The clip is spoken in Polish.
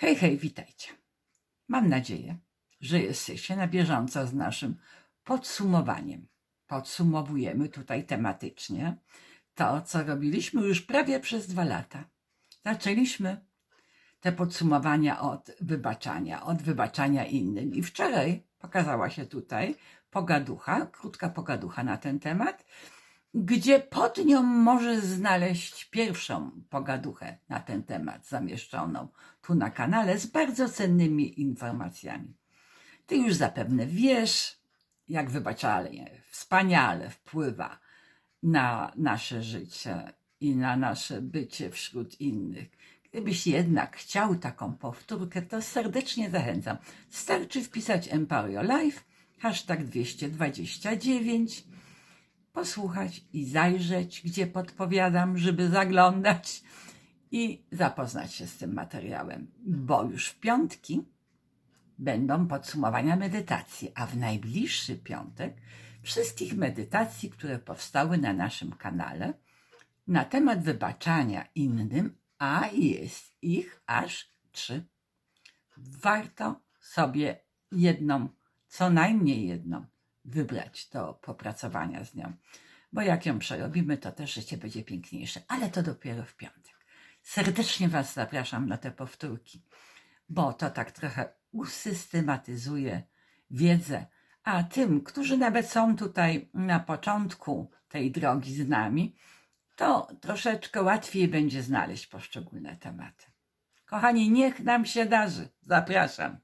Hej, hej, witajcie. Mam nadzieję, że jesteście na bieżąco z naszym podsumowaniem. Podsumowujemy tutaj tematycznie to, co robiliśmy już prawie przez dwa lata. Zaczęliśmy te podsumowania od wybaczania, od wybaczania innym. I wczoraj pokazała się tutaj pogaducha, krótka pogaducha na ten temat, gdzie pod nią możesz znaleźć pierwszą pogaduchę na ten temat zamieszczoną tu na kanale z bardzo cennymi informacjami. Ty już zapewne wiesz, jak wybaczanie wspaniale wpływa na nasze życie i na nasze bycie wśród innych. Gdybyś jednak chciał taką powtórkę, to serdecznie zachęcam. Starczy wpisać Emporio Life, hashtag 229, posłuchać i zajrzeć, gdzie podpowiadam, żeby zaglądać i zapoznać się z tym materiałem, bo już w piątki będą podsumowania medytacji, a w najbliższy piątek wszystkich medytacji, które powstały na naszym kanale na temat wybaczania innym, a jest ich aż trzy. Warto sobie jedną, co najmniej jedną, wybrać do popracowania z nią, bo jak ją przerobimy, to też życie będzie piękniejsze, ale to dopiero w piątek. Serdecznie Was zapraszam na te powtórki, bo to tak trochę usystematyzuje wiedzę, a tym, którzy nawet są tutaj na początku tej drogi z nami, to troszeczkę łatwiej będzie znaleźć poszczególne tematy. Kochani, niech nam się darzy. Zapraszam.